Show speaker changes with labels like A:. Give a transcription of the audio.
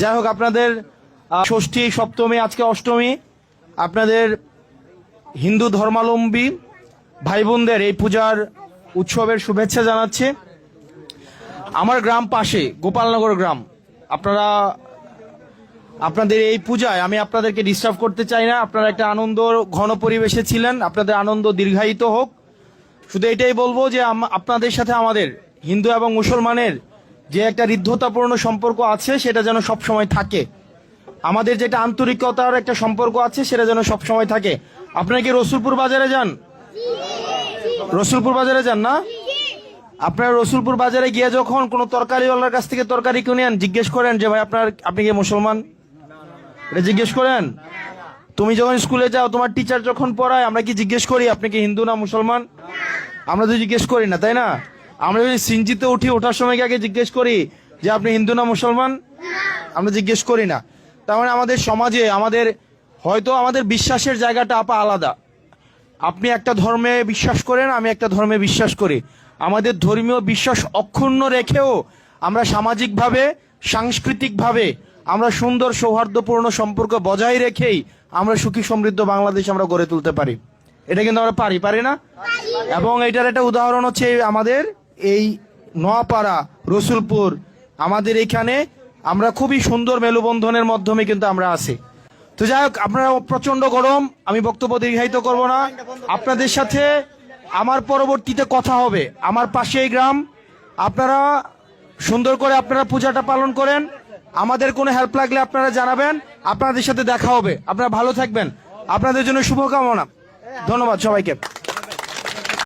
A: যাই হোক, আপনাদের ষষ্ঠী, সপ্তমী, আজকে অষ্টমী। আপনাদের হিন্দু ধর্মাবলম্বী ভাই বোনদের এই পূজার উৎসবের শুভেচ্ছা জানাচ্ছি। আমার গ্রাম পাশে, গোপালনগর গ্রাম, আপনারা, আপনাদের এই পূজায় আমি আপনাদেরকে ডিস্টার্ব করতে চাই না। আপনারা একটা আনন্দ, ঘন পরিবেশে ছিলেন, আপনাদের আনন্দ দীর্ঘায়িত হোক। শুধু এটাই বলব যে আপনাদের সাথে আমাদের হিন্দু এবং মুসলমানের যে একটা হৃদ্ধতাপূর্ণ সম্পর্ক আছে, সেটা যেন সব সময় থাকে। আমাদের যেটা আন্তরিকতার একটা সম্পর্ক আছে, সেটা যেন সব সময় থাকে। আপনারা কি রসুলপুর বাজারে যান? রসুলপুর বাজারে যান না? আপনার রসুলপুর বাজারে গিয়ে যখন কোনো তরকারিওয়ালার কাছ থেকে তরকারি কিনেন জিজ্ঞেস করেন যে, ভাই, আপনার, আপনি কি মুসলমান? এটা জিজ্ঞেস করেন। তুমি যখন স্কুলে যাও, তোমার টিচার যখন পড়ায়, আমরা কি জিজ্ঞেস করি, আপনি কি হিন্দু না মুসলমান? আমরা তো জিজ্ঞেস করি না, তাই না? আমরা যদি সিনজিতে উঠি ওঠার সময় কি আগে জিজ্ঞেস করি যে আপনি হিন্দু না মুসলমান? আমরা জিজ্ঞেস করি না। তার মানে আমাদের সমাজে আমাদের হয়তো আমাদের বিশ্বাসের জায়গাটা আপা আলাদা। আপনি একটা ধর্মে বিশ্বাস করেন আমি একটা ধর্মে বিশ্বাস করি। আমাদের ধর্মীয় বিশ্বাস অক্ষুণ্ণ রেখেও আমরা সামাজিকভাবে সাংস্কৃতিকভাবে আমরা সুন্দর সৌহার্দ্যপূর্ণ সম্পর্ক বজায় রেখেই আমরা সুখী সমৃদ্ধ বাংলাদেশ আমরা গড়ে তুলতে পারি। এটা কিন্তু আমরা পারি পারি না? এবং এটার একটা উদাহরণ হচ্ছে আমাদের এই নোয়াপাড়া, রসুলপুর, আমাদের এখানে আমরা খুবই সুন্দর মেলবন্ধনের মাধ্যমে কিন্তু আমরা আছি। তো যাই হোক, আপনারা প্রচণ্ড গরম, আমি বক্তব্য দীর্ঘায়িত করব না। আপনাদের সাথে আমার পরবর্তীতে কথা হবে। আমার পাশেই গ্রাম, আপনারা সুন্দর করে আপনারা পূজাটা পালন করেন। আমাদের কোনো হেল্প লাগলে আপনারা জানাবেন, আপনাদের সাথে দেখা হবে। আপনারা ভালো থাকবেন। আপনাদের জন্য শুভকামনা। ধন্যবাদ সবাইকে।